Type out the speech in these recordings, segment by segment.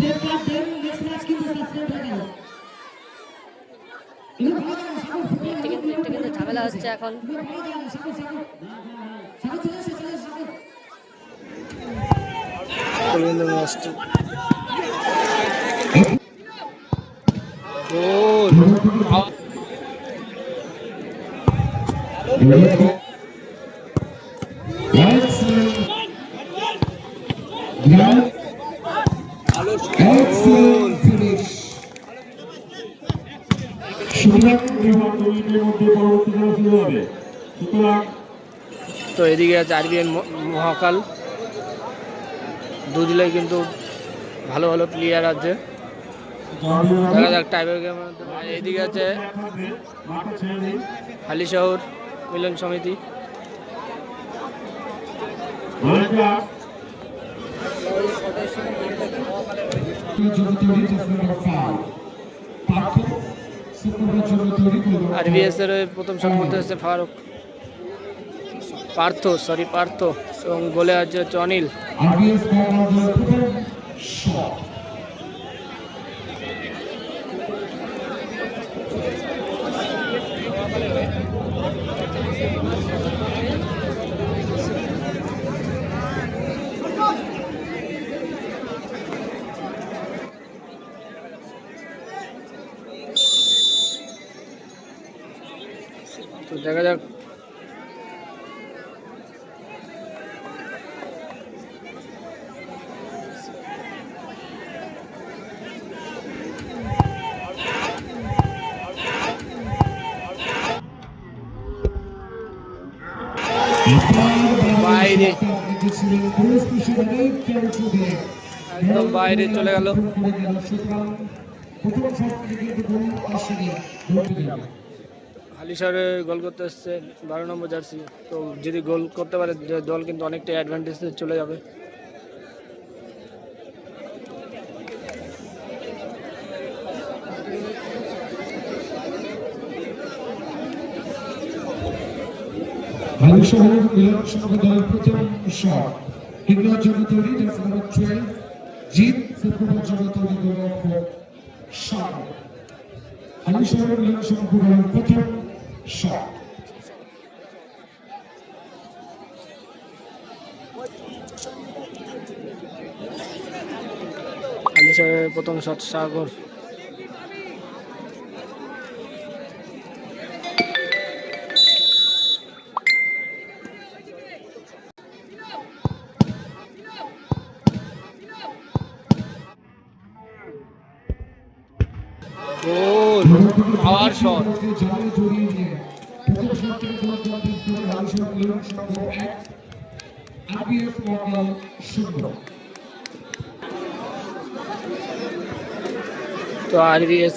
Match কিন্তু suspend হয়ে গেল এগুলো ভালো যায় না, সাগর, ফুটবল একটু কিন্তু একটু কিন্তু ঝামেলা হচ্ছে এখন এগুলো ভালো যায় না, সাগর, সাগর। সাগর, চলে এসো, চলে এসো, সাগর। কিন্তু ম্যাচটি গোল Excellent finish. সুতরাং দুইবার দুইটির মধ্যে পরবর্তী খেলা শুরু হবে সুতরাং তো এদিকে আছে আরবিএন মহাকাল। দুদিলাই কিন্তু ভালো ভালো প্লেয়ার আছে। দেখা যাক টাইব্রেকের মধ্যে আর এদিকে আছে মাঠে ছেড়ে দিন হালি শহর মিলন সমিতি। আর এর প্রথম শট হচ্ছে ফারুক। পার্থ সরি পার্থ এবং গোলে আছে হচ্ছে অনিল। তো দেখা যাক বাইরে। একদম বাইরে চলে গেল। আলি শহরে গোল করতে এসছে বারো নম্বর জার্সি। তো যদি গোল করতে পারে দল কিন্তু অনেকটা অ্যাডভান্টেজ চলে যাবে। ভালো শহর মিলন সংঘ দলের প্রথম শট ইংল্যান্ড জন্য তৈরি টুয়েলভ জিত শুক্রবার জন্য তৈরি গোলরক্ষক সাগর ভালো শহর মিলন সংঘ দলের প্রথম শট হালি প্রথম শট সাগর আরবিএফ মঙ্গল শূন্য তো আরবিএস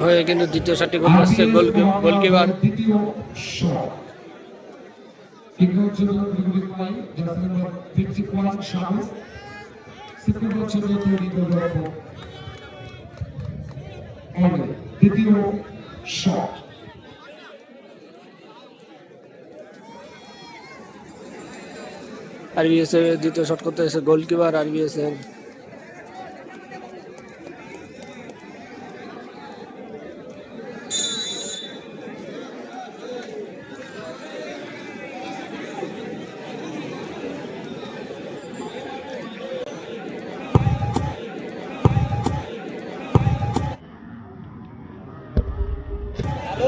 হয়ে কিন্তু দ্বিতীয় শটটি করতে আসছে গোল গোলকিপার। দ্বিতীয় শট। নাম্বার অনিল দ্বিতীয় শট আরবিএস দ্বিতীয় শট করতে এসে গোলকিপার আরবিএস এর অনিলকে ডান দিকে রেখে তার বাড়ি দিয়ে গ্রাউন্ড শটে গোল কমপ্লিট করে দিলেন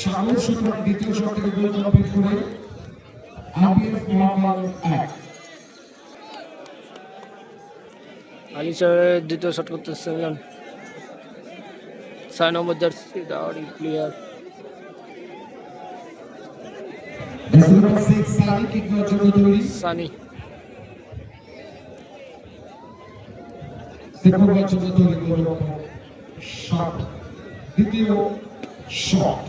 সাগর সুতরাং দ্বিতীয় শট থেকে গোল কমপ্লিট করে আরবিএফ মহামাল এক আলি দ্বিতীয় শট ছয় নম্বর জার্সি দাওয়ারি প্লেয়ার সানি কিংবা জন্য তৈরি সানি শুক্রবার জন্য তৈরি গোলরক্ষক শট দ্বিতীয় শট।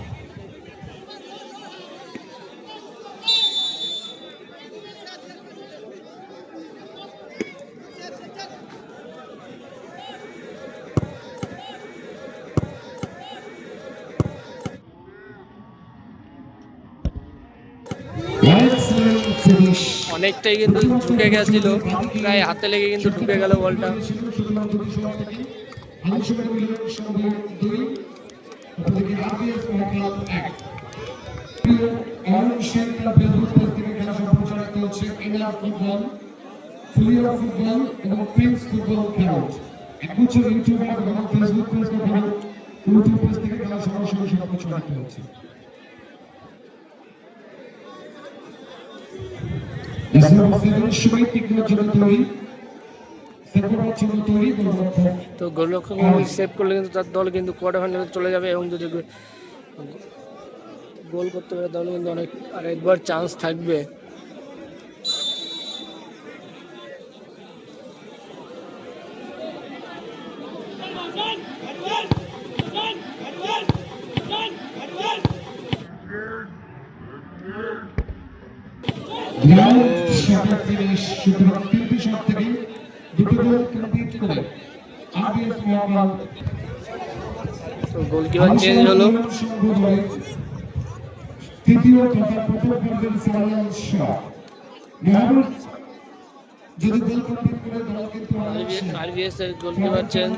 অনেকটাই কিন্তু ঢুকে গেছিল, প্রায় হাতে লেগে কিন্তু ঢুকে গেল বলটা। আলোচনা মিলন সঙ্গে দুই অপরদিকে আরবিএস মহকাল এক। অরুণ শেখ তার ফেসবুক পেজ থেকে খেলা সম্প্রচারিত হচ্ছে এনআর ফুটবল, ফুলিয়া ফুটবল এবং প্রিন্স ফুটবল খেলোয়াড় একগুচ্ছ ইউটিউবার এবং ফেসবুক পেজ কখনো ইউটিউব পেজ থেকে খেলা সরাসরি সম্প্রচারিত হচ্ছে। সময় তীক্ষ্ণ জন্য তৈরি সেপ্টেম্বর জন্য তৈরি গোলরক্ষক তো গোলরক্ষক সেভ করলে কিন্তু তার দল কিন্তু কোয়ার্টার ফাইনালে চলে যাবে এবং যদি গোল করতে পারে তাহলে কিন্তু অনেক আরেকবার চান্স থাকবে গ্রাউন্ড শটের ফিনিশ সুতরাং তিনটি শট থেকে দুটো গোল কমপ্লিট করে আরবিএস মহকাল তো গোলকিপার চেঞ্জ হলো। তৃতীয় তথা প্রথম পর্বের ফাইনাল শট মোহাম্মদ যদি গোল কমপ্লিট করে দল কিন্তু আরবিএস এর গোলকিপার চেঞ্জ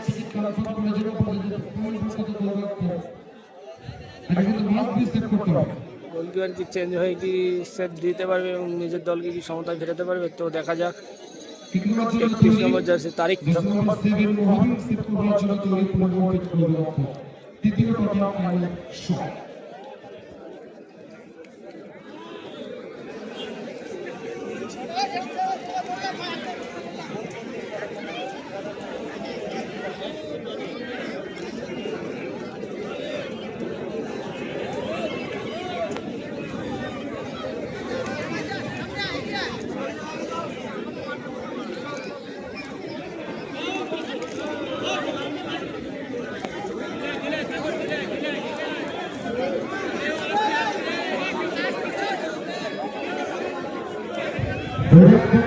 গোলকিপার কি চেঞ্জ হয়ে কি সেভ দিতে পারবে এবং নিজের দলকে কি সমতায় ফেরাতে পারবে তো দেখা যাক। একত্রিশ নম্বর জার্সি নম্বর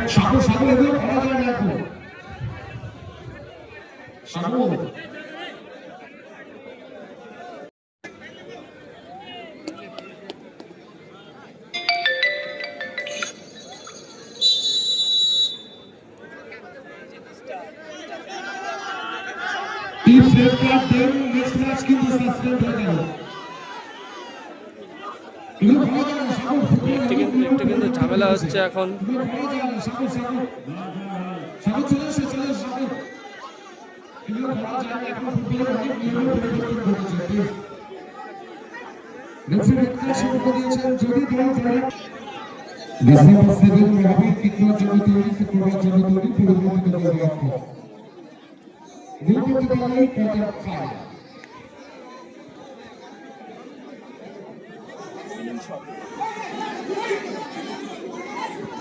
সাগর সাগর এগুলো করা যায় না এখন Sagar team red card then next match কিন্তু সাসপেন্ড হয়ে গেল এগুলো সাগর একটু কিন্তু একটু কিন্তু ঝামেলা হচ্ছে এখন। যায় না এখন ফুটবলের অনেক নিয়মের পরিবর্তন ঘটেছে প্লিজ রেফারি একটা সতর্ক দিয়েছেন যদি দল জয় ডিসেম্বর সেভেন রবি কিকমার জন্য তৈরি শুক্রবার জন্য তৈরি পরিবর্তিত দল লক্ষ্য নিয়মিত দলের কোয়ার্টার ফাইনাল আবার আবার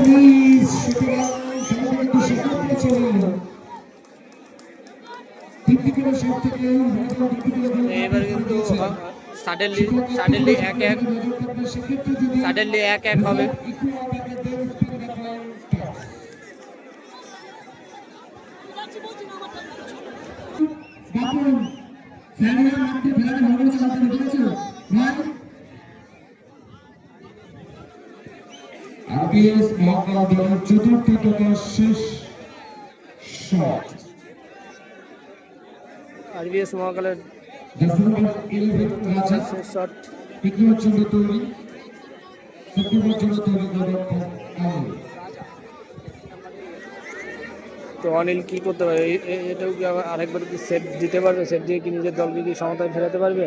এবার কিন্তু সাডেনলি সাডেনলি এক এক সাডেনলি এক এক হবে। attack দেন spin back line toss। Bapan ফ্যানের নামটি ফেরাতে ভালো করে চালাতে দেখেছ রান আরবিএস মহকাল দলের চতুর্থ তথা শেষ শট আরবিএস মহাকালের তো অনিল কি করতে পারে? এ- এ- এটাও কি আরেকবার কি সেভ দিতে পারবে? সেভ দিয়ে কি নিজের দলকে কি সমতায় ফেরাতে পারবে?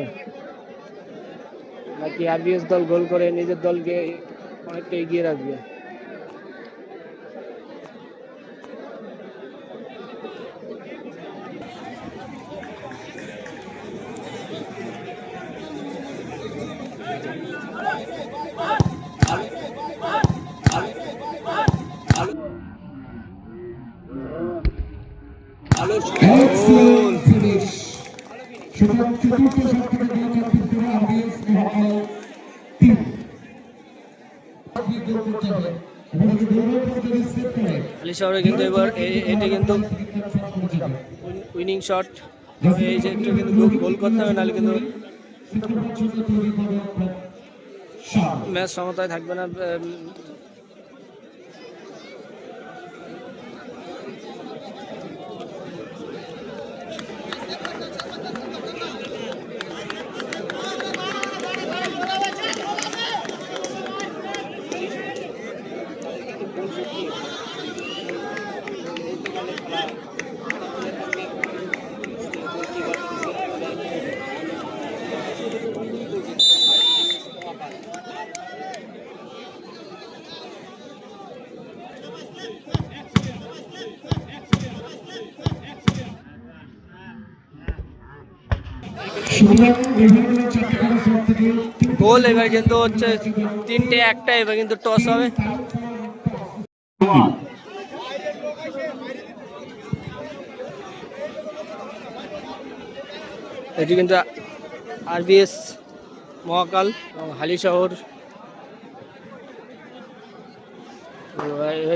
নাকি আরবিএস দল গোল করে নিজের দলকে অনেকটা এগিয়ে রাখবে? Excellent finish. সুতরাং চতুর্থ শট থেকে গোল কমপ্লিট করে আরবিএস মহাকাল করতে করে আলি শহরে কিন্তু এবার এটি কিন্তু উইনিং শট। এই যে একটু কিন্তু গোল করতে হবে নাহলে কিন্তু ম্যাচ সমতায় থাকবে না উম, সুতরাং বিভিন্ন চারটে করে শট থেকে গোল এবার কিন্তু হচ্ছে তিনটে একটা এবার কিন্তু টস হবে এটি কিন্তু আরবিএস মহাকাল এবং হালি শহর।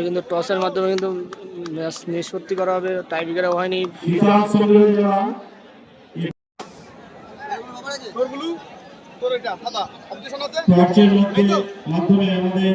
কিন্তু টসের মাধ্যমে কিন্তু ম্যাচ নিষ্পত্তি করা হবে টাই ব্রেকারও হয়নি। মাধ্যমে আমাদের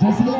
জাসিলা